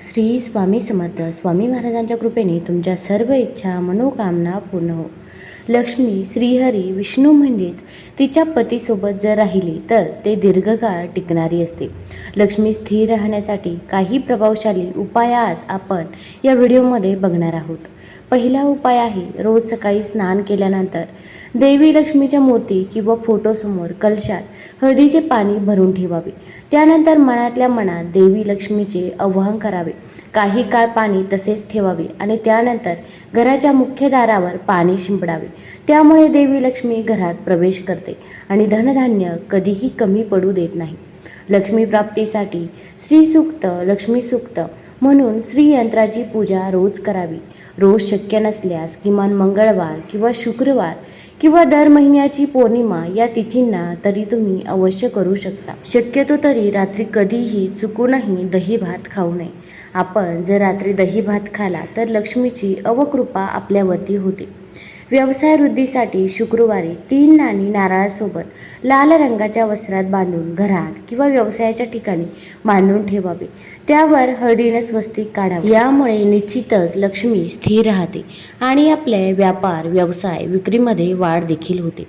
श्री स्वामी समर्थ. स्वामी महाराजांच्या कृपेने तुमच्या सर्व इच्छा मनोकामना पूर्ण हो. लक्ष्मी श्रीहरी विष्णू म्हणजेच तिच्या पतीसोबत जर राहिली तर ते दीर्घकाळ टिकणारी असते. लक्ष्मी स्थिर राहण्यासाठी काही प्रभावशाली उपाय आज आपण या व्हिडिओमध्ये बघणार आहोत. पहिला उपाय आहे रोज सकाळी स्नान केल्यानंतर देवी लक्ष्मीच्या मूर्ती किंवा फोटोसमोर कलशात हळदीचे पाणी भरून ठेवावे. त्यानंतर मनातल्या मनात देवी लक्ष्मीचे आवाहन करावे. काही काळ पाणी तसेच ठेवावे आणि त्यानंतर घराच्या मुख्य दारावर पाणी शिंपडावे. त्यामुळे देवी लक्ष्मी घरात प्रवेश करते आणि धनधान्य कधीही कमी पडू देत नाही. लक्ष्मी प्राप्तीसाठी श्रीसूक्त लक्ष्मी म्हणून श्रीयंत्राची पूजा रोज करावी. रोज शक्य नसल्यास किमान मंगळवार किंवा शुक्रवार किंवा दर महिन्याची पौर्णिमा या तिथींना तरी तुम्ही अवश्य करू शकता. शक्यतो तरी रात्री कधीही चुकूनही दही भात खाऊ नये. आपण जर रात्री दही भात खाला तर लक्ष्मीची अवकृपा आपल्यावरती होते. व्यवसाय वृद्धीसाठी शुक्रवारी तीन नाणी नारळासोबत लाल रंगाच्या वस्त्रात बांधून घरात किंवा व्यवसायाच्या ठिकाणी बांधून ठेवावे. त्यावर हळदीनं स्वस्तिक काढावे. यामुळे निश्चितच लक्ष्मी स्थिर राहते आणि आपले व्यापार व्यवसाय विक्रीमध्ये वाढ देखील होते.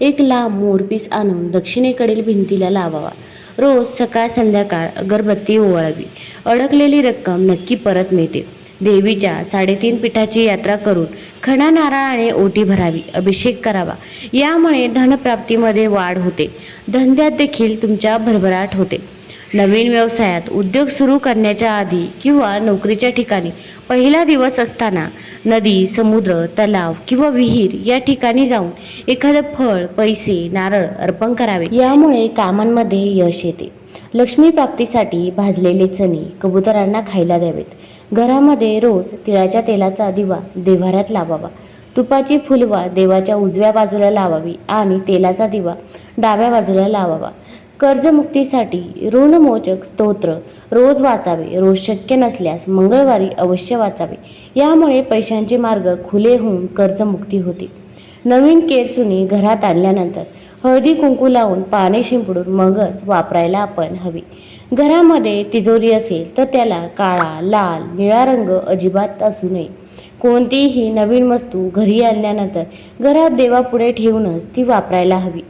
एक लांब मोरपीस आणून दक्षिणेकडील भिंतीला लावावा. रोज सकाळ संध्याकाळ अगरबत्ती ओवाळावी. अडकलेली रक्कम नक्की परत मिळते. देवीच्या साडेतीन पीठाची यात्रा करून खणा नारळाने ओटी भरावी अभिषेक करावा. यामुळे धनप्राप्तीमध्ये वाढ होते. धंद्यात देखील तुमच्या भरभराट होते. नवीन व्यवसायात उद्योग सुरू करण्याच्या आधी किंवा नोकरीच्या ठिकाणी पहिला दिवस असताना नदी समुद्र तलाव किंवा विहीर या ठिकाणी जाऊन एखादं फळ पैसे नारळ अर्पण करावे. यामुळे कामांमध्ये यश येते. लक्ष्मी प्राप्तीसाठी भाजलेले चणे कबुतरांना खायला द्यावेत. घरामध्ये रोज तिळाच्या तेलाचा दिवा देव्हाऱ्यात लावावा. तुपाची फुलवा देवाच्या उजव्या बाजूला लावावी आणि तेलाचा दिवा डाव्या बाजूला लावावा. कर्जमुक्तीसाठी ऋणमोचक स्तोत्र रोज वाचावे. रोज शक्य नसल्यास मंगळवारी अवश्य वाचावे. यामुळे पैशांचे मार्ग खुले होऊन कर्जमुक्ती होते. नवीन केरसुनी घरात आणल्यानंतर हळदी कुंकू लावून पाने शिंपडून मगच वापरायला आपण हवी. घरामध्ये तिजोरी असेल तर त्याला काळा लाल निळा रंग अजिबात असू नये. कोणतीही नवीन वस्तू घरी आणल्यानंतर घरात देवापुढे ठेवूनच ती वापरायला हवी.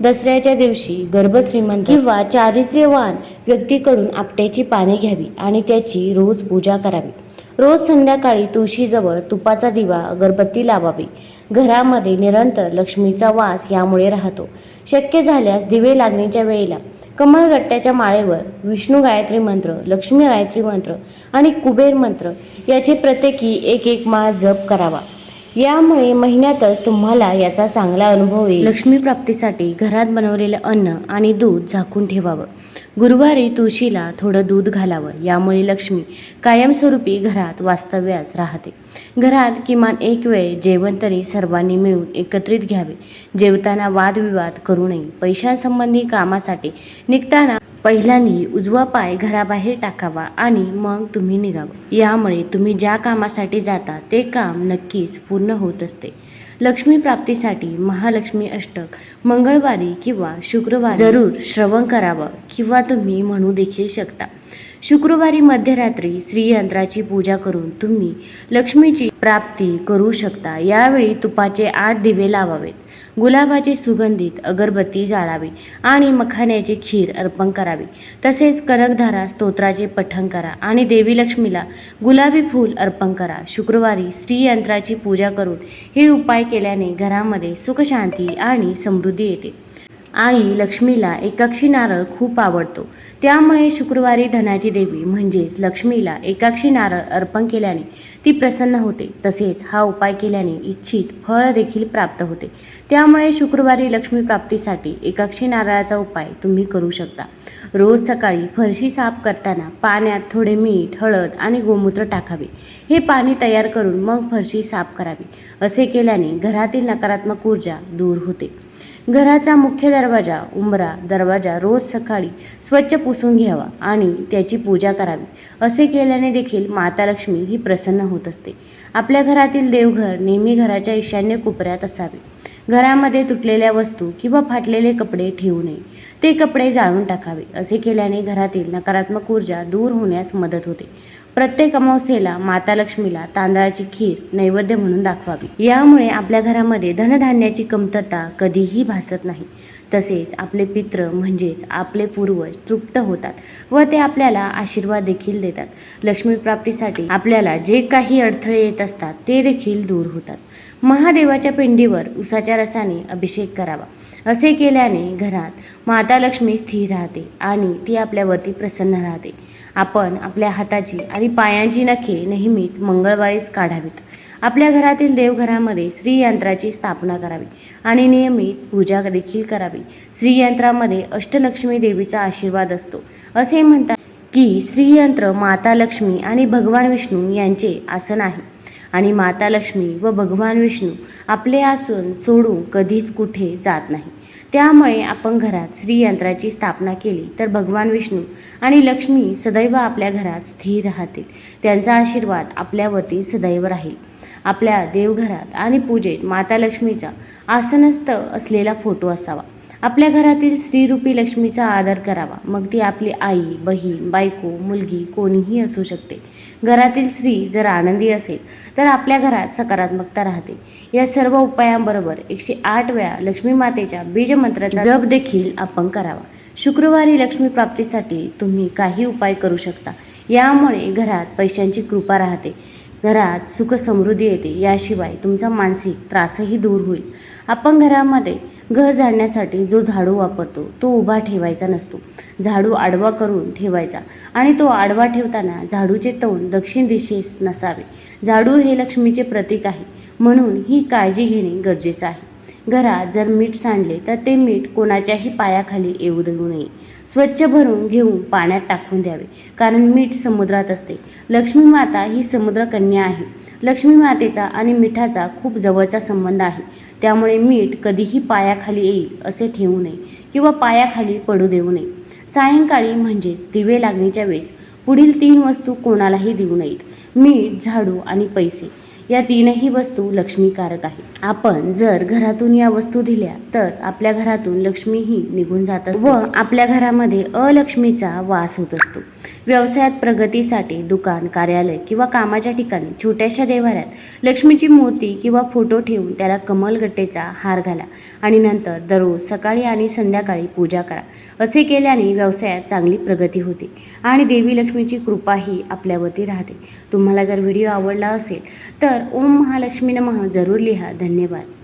दसऱ्याच्या दिवशी गर्भश्रीमंत किंवा चारित्र्यवान व्यक्तीकडून आपट्याची पाने घ्यावी आणि त्याची रोज पूजा करावी. रोज संध्याकाळी तुळशीजवळ तुपाचा दिवा अगरबत्ती लावावी. घरामध्ये निरंतर लक्ष्मीचा वास यामुळे राहतो. शक्य झाल्यास दिवे लागण्याच्या वेळेला कमळगट्ट्याच्या माळेवर विष्णू गायत्री मंत्र लक्ष्मी गायत्री मंत्र आणि कुबेर मंत्र याचे प्रत्येकी एक एक माळ जप करावा. यामुळे महिन्यातच तुम्हाला याचा चांगला अनुभव येईल. लक्ष्मी प्राप्तीसाठी घरात बनवलेलं अन्न आणि दूध झाकून ठेवावं. गुरुवारी तुळशीला थोडं दूध घालावं. यामुळे लक्ष्मी कायमस्वरूपी घरात वास्तव्यास राहते. घरात किमान एक वेळ जेवण तरी सर्वांनी मिळून एकत्रित घ्यावे. जेवताना वादविवाद करू नये. पैशांसंबंधी कामासाठी निघताना पहिल्यांदी उजवा पाय घराबाहेर टाकावा आणि मग तुम्ही निघावं. यामुळे तुम्ही ज्या कामासाठी जाता ते काम नक्कीच पूर्ण होत असते. लक्ष्मी प्राप्तीसाठी महालक्ष्मी अष्टक मंगळवारी किंवा शुक्रवारी जरूर श्रवण करावं किंवा तुम्ही म्हणू देखील शकता. शुक्रवारी मध्यरात्री श्रीयंत्राची पूजा करून तुम्ही लक्ष्मीची प्राप्ती करू शकता. यावेळी तुपाचे आठ दिवे लावावेत. गुलाबाची सुगंधित अगरबत्ती जाळावी आणि मखाण्याची खीर अर्पण करावी. तसेच कनकधारा स्तोत्राचे पठण करा आणि देवी लक्ष्मीला गुलाबी फूल अर्पण करा. शुक्रवारी स्त्रीयंत्राची पूजा करून हे उपाय केल्याने घरामध्ये सुखशांती आणि समृद्धी येते. आई लक्ष्मीला एकाक्षी नारळ खूप आवडतो. त्यामुळे शुक्रवारी धनाची देवी म्हणजेच लक्ष्मीला एकाक्षी नारळ अर्पण केल्याने ती प्रसन्न होते. तसेच हा उपाय केल्याने इच्छित फळ देखील प्राप्त होते. त्यामुळे शुक्रवारी लक्ष्मी प्राप्तीसाठी एकाक्षी नारळाचा उपाय तुम्ही करू शकता. रोज सकाळी फरशी साफ करताना पाण्यात थोडे मीठ हळद आणि गोमूत्र टाकावे. हे पाणी तयार करून मग फरशी साफ करावी. असे केल्याने घरातील नकारात्मक ऊर्जा दूर होते. घराचा मुख्य दरवाजा उंबरा दरवाजा रोज सकाळी स्वच्छ पुसून घ्यावा आणि त्याची पूजा करावी. असे केल्याने देखील माता लक्ष्मी ही प्रसन्न होत असते. आपल्या घरातील देवघर नेहमी घराच्या ईशान्य कोपऱ्यात असावे. घरामध्ये तुटलेल्या वस्तू किंवा फाटलेले कपडे ठेवू नये. ते कपडे जाळून टाकावे असे केल्याने घरातील नकारात्मक ऊर्जा दूर होण्यास मदत होते. प्रत्येक अमावस्येला माता लक्ष्मीला तांदळाची खीर नैवेद्य म्हणून दाखवावी. यामुळे आपल्या घरामध्ये धनधान्याची कमतरता कधीही भासत नाही. तसेच आपले पित्र म्हणजेच आपले पूर्वज तृप्त होतात व ते आपल्याला आशीर्वाद देखील देतात. लक्ष्मी प्राप्तीसाठी आपल्याला जे काही अडथळे येत असतात ते देखील दूर होतात. महादेवाच्या पिंडीवर उसाच्या रसाने अभिषेक करावा. असे केल्याने घरात माता लक्ष्मी स्थिर राहते आणि ती आपल्यावरती प्रसन्न राहते. आपण आपल्या हाताची आणि पायांची नखे नेहमीच मंगळवारीच काढावीत. आपल्या घरातील देवघरामध्ये श्रीयंत्राची स्थापना करावी आणि नियमित पूजा देखील करावी. श्रीयंत्रामध्ये अष्टलक्ष्मी देवीचा आशीर्वाद असतो. असे म्हणतात की श्रीयंत्र माता लक्ष्मी आणि भगवान विष्णू यांचे आसन आहे. आणि माता लक्ष्मी व भगवान विष्णू आपले आसन सोडून कधीच कुठे जात नाही. त्यामुळे आपण घरात श्रीयंत्राची स्थापना केली तर भगवान विष्णू आणि लक्ष्मी सदैव आपल्या घरात स्थिर राहतील. त्यांचा आशीर्वाद आपल्यावरती सदैव राहील. आपल्या देवघरात आणि पूजेत माता लक्ष्मीचा आसनस्थ असलेला फोटो असावा. आपल्या घरातील स्त्रीरूपी लक्ष्मीचा आदर करावा. मग ती आपली आई बहीण बायको मुलगी कोणीही असू शकते. घरातील स्त्री जर आनंदी असेल तर आपल्या घरात सकारात्मकता राहते. या सर्व उपायांबरोबर एकशे आठ वेळा लक्ष्मी मातेच्या बीजमंत्राचा जप देखील आपण करावा. शुक्रवारी लक्ष्मी प्राप्तीसाठी तुम्ही काही उपाय करू शकता. यामुळे घरात पैशांची कृपा राहते. घरात सुख समृद्धी येते. याशिवाय तुमचा मानसिक त्रासही दूर होईल. आपण घरामध्ये घर झाडण्यासाठी जो झाडू वापरतो तो उभा ठेवायचा नसतो. झाडू आडवा करून ठेवायचा आणि तो आडवा ठेवताना झाडूचे तोंड दक्षिण दिशेस नसावे. झाडू हे लक्ष्मीचे प्रतीक आहे. म्हणून ही काळजी घेणे गरजेचं आहे. घरात जर मीठ सांडले तर ते मीठ कोणाच्याही पायाखाली येऊ देऊ नये. स्वच्छ भरून घेऊन पाण्यात टाकून द्यावे कारण मीठ समुद्रात असते. लक्ष्मी माता ही समुद्रकन्या आहे. लक्ष्मी मातेचा आणि मिठाचा खूप जवळचा संबंध आहे. त्यामुळे मीठ कधीही पायाखाली येईल असे ठेवू नये किंवा पायाखाली पडू देऊ नये. सायंकाळी म्हणजेच दिवे लागण्याच्या वेळेस पुढील तीन वस्तू कोणालाही देऊ नयेत. मीठ झाडू आणि पैसे. या तीनही वस्तू लक्ष्मीकारक आहेत आपण जर घरातून या वस्तू दिल्या तर आपल्या घरातून लक्ष्मीही निघून जात असते व आपल्या घरामध्ये अलक्ष्मीचा वास होत असतो. व्यवसायात प्रगतीसाठी दुकान कार्यालय किंवा कामाच्या ठिकाणी छोट्याशा देवाऱ्यात लक्ष्मीची मूर्ती किंवा फोटो ठेवून त्याला कमलगट्टेचा हार घाला आणि नंतर दररोज सकाळी आणि संध्याकाळी पूजा करा. असे केल्याने व्यवसायात चांगली प्रगती होते आणि देवी लक्ष्मीची कृपाही आपल्यावरती राहते. तुम्हाला जर व्हिडिओ आवडला असेल तर तर ओम महालक्ष्मी नमः. जरूर लिहा. धन्यवाद.